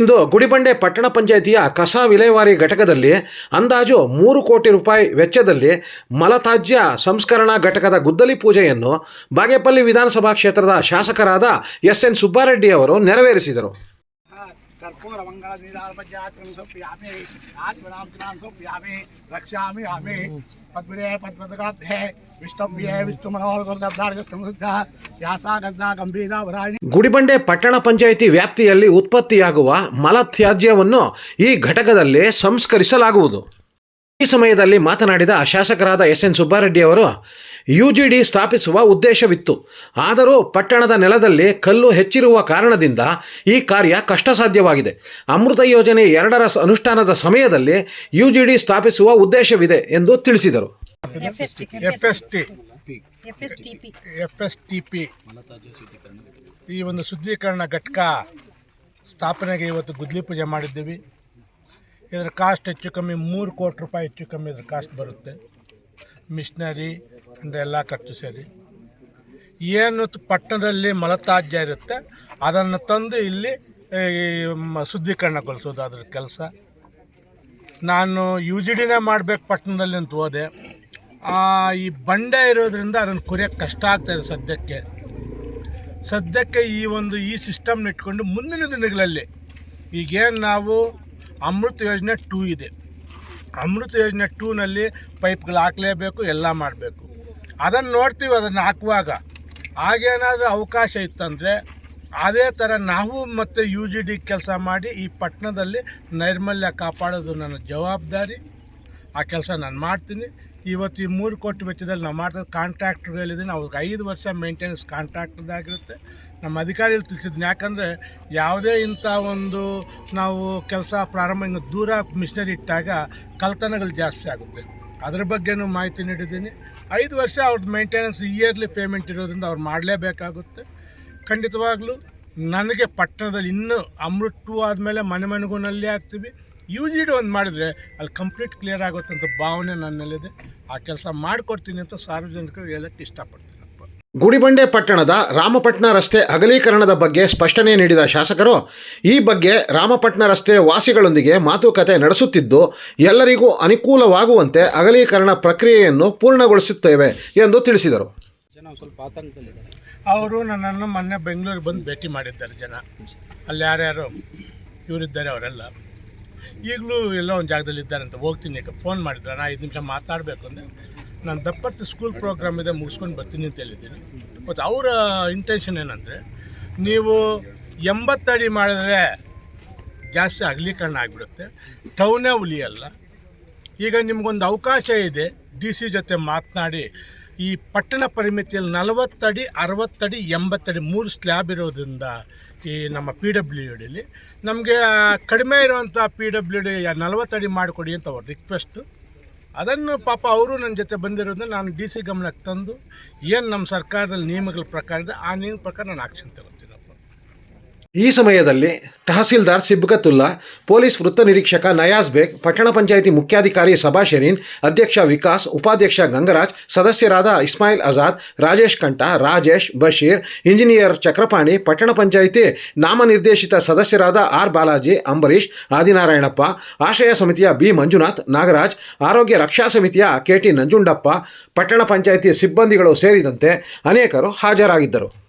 ಇಂದು ಗುಡಿಬಂಡೆ ಪಟ್ಟಣ ಪಂಚಾಯಿತಿಯ ಕಸ ವಿಲೇವಾರಿ ಘಟಕದಲ್ಲಿ ಅಂದಾಜು ಮೂರು ಕೋಟಿ ರೂಪಾಯಿ ವೆಚ್ಚದಲ್ಲಿ ಮಲತಾಜ್ಯ ಸಂಸ್ಕರಣಾ ಘಟಕದ ಗುದ್ದಲಿ ಪೂಜೆಯನ್ನು ಬಾಗೇಪಲ್ಲಿ ವಿಧಾನಸಭಾ ಕ್ಷೇತ್ರದ ಶಾಸಕರಾದ ಎಸ್ ಎನ್ ಸುಬ್ಬಾರೆಡ್ಡಿ ಅವರು ನೆರವೇರಿಸಿದರು. ಕರ್ಪೂರ ಮಂಗಳ ರಕ್ಷಾಮಿ ಗುಡಿಬಂಡೆ ಪಟ್ಟಣ ಪಂಚಾಯಿತಿ ವ್ಯಾಪ್ತಿಯಲ್ಲಿ ಉತ್ಪತ್ತಿಯಾಗುವ ಮಲ ತ್ಯಾಜ್ಯವನ್ನು ಈ ಘಟಕದಲ್ಲಿ ಸಂಸ್ಕರಿಸಲಾಗುವುದು. ಈ ಸಮಯದಲ್ಲಿ ಮಾತನಾಡಿದ ಶಾಸಕರಾದ ಎಸ್ ಎನ್ ಸುಬ್ಬಾರೆಡ್ಡಿ ಅವರು ಯು ಜಿ ಡಿ ಸ್ಥಾಪಿಸುವ ಉದ್ದೇಶವಿತ್ತು. ಆದರೂ ಪಟ್ಟಣದ ನೆಲದಲ್ಲಿ ಕಲ್ಲು ಹೆಚ್ಚಿರುವ ಕಾರಣದಿಂದ ಈ ಕಾರ್ಯ ಕಷ್ಟಸಾಧ್ಯವಾಗಿದೆ. ಅಮೃತ ಯೋಜನೆ ಎರಡರ ಅನುಷ್ಠಾನದ ಸಮಯದಲ್ಲಿ ಯು ಜಿ ಡಿ ಸ್ಥಾಪಿಸುವ ಉದ್ದೇಶವಿದೆ ಎಂದು ತಿಳಿಸಿದರು. FST, F S T FSTP. F S T P. ಈ ಒಂದು ಶುದ್ಧೀಕರಣ ಘಟಕ ಸ್ಥಾಪನೆಗೆ ಇವತ್ತು ಗುದ್ಲಿ ಪೂಜೆ ಮಾಡಿದ್ದೀವಿ. ಇದರ ಕಾಸ್ಟ್ ಹೆಚ್ಚು ಕಮ್ಮಿ ಮೂರು ಕೋಟಿ ರೂಪಾಯಿ ಹೆಚ್ಚು ಕಮ್ಮಿ ಇದ್ರ ಕಾಸ್ಟ್ ಬರುತ್ತೆ. ಮಿಷನರಿ ಅಂದರೆ ಎಲ್ಲ ಖರ್ಚು ಸೇರಿ. ಏನು ಪಟ್ಟಣದಲ್ಲಿ ಮಲತಾಜ್ಯ ಇರುತ್ತೆ, ಅದನ್ನು ತಂದು ಇಲ್ಲಿ ಶುದ್ಧೀಕರಣಗೊಳಿಸೋದು ಅದ್ರ ಕೆಲಸ. ನಾನು ಯು ಜಿ ಡಿನೇ ಮಾಡಬೇಕು ಪಟ್ಟಣದಲ್ಲಿ ಅಂತ ಹೋದೆ. ಈ ಬಂಡೆ ಇರೋದ್ರಿಂದ ಅದನ್ನು ಕುರಿಯೋಕ್ಕೆ ಕಷ್ಟ ಆಗ್ತಾಯಿದೆ ಸದ್ಯಕ್ಕೆ. ಸದ್ಯಕ್ಕೆ ಈ ಒಂದು ಈ ಸಿಸ್ಟಮ್ನ ಇಟ್ಕೊಂಡು ಮುಂದಿನ ದಿನಗಳಲ್ಲಿ ಈಗೇನು ನಾವು ಅಮೃತ ಯೋಜನೆ ಟೂ ಇದೆ. ಅಮೃತ ಯೋಜನೆ ಟೂನಲ್ಲಿ ಪೈಪ್ಗಳು ಹಾಕಲೇಬೇಕು, ಎಲ್ಲ ಮಾಡಬೇಕು. ಅದನ್ನು ನೋಡ್ತೀವಿ, ಅದನ್ನು ಹಾಕುವಾಗ. ಆಗೇನಾದರೂ ಅವಕಾಶ ಇತ್ತಂದರೆ, ಅದೇ ಥರ ನಾವು ಮತ್ತು ಯು ಜಿ ಡಿ ಕೆಲಸ ಮಾಡಿ ಈ ಪಟ್ಟಣದಲ್ಲಿ ನೈರ್ಮಲ್ಯ ಕಾಪಾಡೋದು ನನ್ನ ಜವಾಬ್ದಾರಿ. ಆ ಕೆಲಸ ನಾನು ಮಾಡ್ತೀನಿ. ಇವತ್ತು ಈ ಮೂರು ಕೋಟಿ ವೆಚ್ಚದಲ್ಲಿ ನಾವು ಮಾಡ್ತಾ ಕಾಂಟ್ರಾಕ್ಟ್ರ್ ಹೇಳಿದ್ದೀನಿ ಅವ್ರಿಗೆ ಐದು ವರ್ಷ ಮೇಂಟೆನೆನ್ಸ್ ಕಾಂಟ್ರಾಕ್ಟ್ದಾಗಿರುತ್ತೆ ನಮ್ಮ ಅಧಿಕಾರಿಗಳು ತಿಳಿಸಿದ್ನಿ, ಯಾಕಂದರೆ ಯಾವುದೇ ಇಂಥ ಒಂದು ನಾವು ಕೆಲಸ ಪ್ರಾರಂಭ ದೂರ ಮಿಷನರಿ ಇಟ್ಟಾಗ ಕಲ್ತನಗಳು ಜಾಸ್ತಿ ಆಗುತ್ತೆ. ಅದ್ರ ಬಗ್ಗೆನೂ ಮಾಹಿತಿ ನೀಡಿದ್ದೀನಿ. ಐದು ವರ್ಷ ಅವ್ರದ್ದು ಮೇಂಟೆನೆನ್ಸ್ ಇಯರ್ಲಿ ಪೇಮೆಂಟ್ ಇರೋದ್ರಿಂದ ಅವ್ರು ಮಾಡಲೇಬೇಕಾಗುತ್ತೆ. ಖಂಡಿತವಾಗ್ಲೂ ನನಗೆ ಪಟ್ಟಣದಲ್ಲಿ ಇನ್ನೂ ಅಮೃತ್ ಟೂ ಆದಮೇಲೆ ಮನೆ ಮನೆಗೂ ಆಗ್ತೀವಿ ಯು ಜಿ ಡಿ ಒಂದು ಮಾಡಿದರೆ ಅಲ್ಲಿ ಕಂಪ್ಲೀಟ್ ಕ್ಲಿಯರ್ ಆಗುತ್ತಂತ ಭಾವನೆ ನನ್ನಲ್ಲಿದೆ. ಆ ಕೆಲಸ ಮಾಡಿಕೊಡ್ತೀನಿ ಅಂತ ಸಾರ್ವಜನಿಕರು ಹೇಳಕ್ಕೆ ಇಷ್ಟಪಡ್ತೀನಪ್ಪ ಗುಡಿಬಂಡೆ ಪಟ್ಟಣದ ರಾಮಪಟ್ಟಣ ರಸ್ತೆ ಅಗಲೀಕರಣದ ಬಗ್ಗೆ ಸ್ಪಷ್ಟನೆ ನೀಡಿದ ಶಾಸಕರು ಈ ಬಗ್ಗೆ ರಾಮಪಟ್ಟಣ ರಸ್ತೆ ವಾಸಿಗಳೊಂದಿಗೆ ಮಾತುಕತೆ ನಡೆಸುತ್ತಿದ್ದು ಎಲ್ಲರಿಗೂ ಅನುಕೂಲವಾಗುವಂತೆ ಅಗಲೀಕರಣ ಪ್ರಕ್ರಿಯೆಯನ್ನು ಪೂರ್ಣಗೊಳಿಸುತ್ತೇವೆ ಎಂದು ತಿಳಿಸಿದರು. ಅವರು ನನ್ನನ್ನು ಮೊನ್ನೆ ಬೆಂಗಳೂರಿಗೆ ಬಂದು ಭೇಟಿ ಮಾಡಿದ್ದಾರೆ ಜನ. ಅಲ್ಲಿ ಯಾರ್ಯಾರು? ಇವರಿದ್ದಾರೆ ಅವರೆಲ್ಲ. ಈಗಲೂ ಎಲ್ಲೋ ಒಂದು ಜಾಗದಲ್ಲಿ ಇದ್ದಾರೆ ಅಂತ ಹೋಗ್ತೀನಿ ಈಗ ಫೋನ್ ಮಾಡಿದ್ರೆ. ನಾನು ಐದು ನಿಮಿಷ ಮಾತಾಡಬೇಕು ಅಂದರೆ ನಾನು ದಪ್ಪರ್ತಿ ಸ್ಕೂಲ್ ಪ್ರೋಗ್ರಾಮ್ ಇದೆ ಮುಗಿಸ್ಕೊಂಡು ಬರ್ತೀನಿ ಅಂತ ಹೇಳಿದ್ದೀನಿ. ಮತ್ತು ಅವರ ಇಂಟೆನ್ಷನ್ ಏನಂದರೆ, ನೀವು ಎಂಬತ್ತಡಿ ಮಾಡಿದ್ರೆ ಜಾಸ್ತಿ ಅಗಲೀಕರಣ ಆಗಿಬಿಡುತ್ತೆ. ಟೌನೇ ಉಳಿಯಲ್ಲ ಈಗ ನಿಮಗೊಂದು ಅವಕಾಶ ಇದೆ ಡಿ ಸಿ ಜೊತೆ ಮಾತನಾಡಿ, ಈ ಪಟ್ಟಣ ಪರಿಮಿತಿಯಲ್ಲಿ ನಲವತ್ತಡಿ ಅರವತ್ತಡಿ ಎಂಬತ್ತಡಿ ಮೂರು ಸ್ಲ್ಯಾಬ್ ಇರೋದ್ರಿಂದ ಈ ನಮ್ಮ ಪಿ ಡಬ್ಲ್ಯೂ ಡಿಲಿ ನಮಗೆ ಕಡಿಮೆ ಇರುವಂಥ ಪಿ ಡಬ್ಲ್ಯೂ ಡಿ ನಲವತ್ತಡಿ ಮಾಡಿಕೊಡಿ ಅಂತ ಅವ್ರ ರಿಕ್ವೆಸ್ಟು ಅದನ್ನು ಪಾಪ ಅವರು ನನ್ನ ಜೊತೆ ಬಂದಿರೋದನ್ನ ನಾನು ಡಿ ಸಿ ಗಮನಕ್ಕೆ ತಂದು, ಏನು ನಮ್ಮ ಸರ್ಕಾರದಲ್ಲಿ ನಿಯಮಗಳ ಪ್ರಕಾರ ಇದೆ, ಆ ನಿಯಮ ಪ್ರಕಾರ ನಾನು ಆಕ್ಷನ್ ತಗೊತೀನಪ್ಪ ಈ ಸಮಯದಲ್ಲಿ ತಹಸೀಲ್ದಾರ್ ಸಿಬ್ಗತುಲ್ಲಾ ಪೊಲೀಸ್ ವೃತ್ತ ನಿರೀಕ್ಷಕ ನಯಾಜ್ ಬೇಗ್, ಪಟ್ಟಣ ಪಂಚಾಯಿತಿ ಮುಖ್ಯಾಧಿಕಾರಿ ಸಭಾ ಶರೀನ್, ಅಧ್ಯಕ್ಷ ವಿಕಾಸ್, ಉಪಾಧ್ಯಕ್ಷ ಗಂಗರಾಜ್, ಸದಸ್ಯರಾದ ಇಸ್ಮಾಯಿಲ್ ಆಜಾದ್, ರಾಜೇಶ್ ಕಂಠ, ರಾಜೇಶ್, ಬಶೀರ್, ಇಂಜಿನಿಯರ್ ಚಕ್ರಪಾಣಿ, ಪಟ್ಟಣ ಪಂಚಾಯಿತಿ ನಾಮನಿರ್ದೇಶಿತ ಸದಸ್ಯರಾದ ಆರ್ ಬಾಲಾಜಿ ಅಂಬರೀಶ್ ಆದಿನಾರಾಯಣಪ್ಪ ಆಶಯ ಸಮಿತಿಯ ಬಿ ಮಂಜುನಾಥ್, ನಾಗರಾಜ್, ಆರೋಗ್ಯ ರಕ್ಷಾ ಸಮಿತಿಯ ಕೆಟಿ ನಂಜುಂಡಪ್ಪ, ಪಟ್ಟಣ ಪಂಚಾಯಿತಿ ಸಿಬ್ಬಂದಿಗಳು ಸೇರಿದಂತೆ ಅನೇಕರು ಹಾಜರಾಗಿದ್ದರು.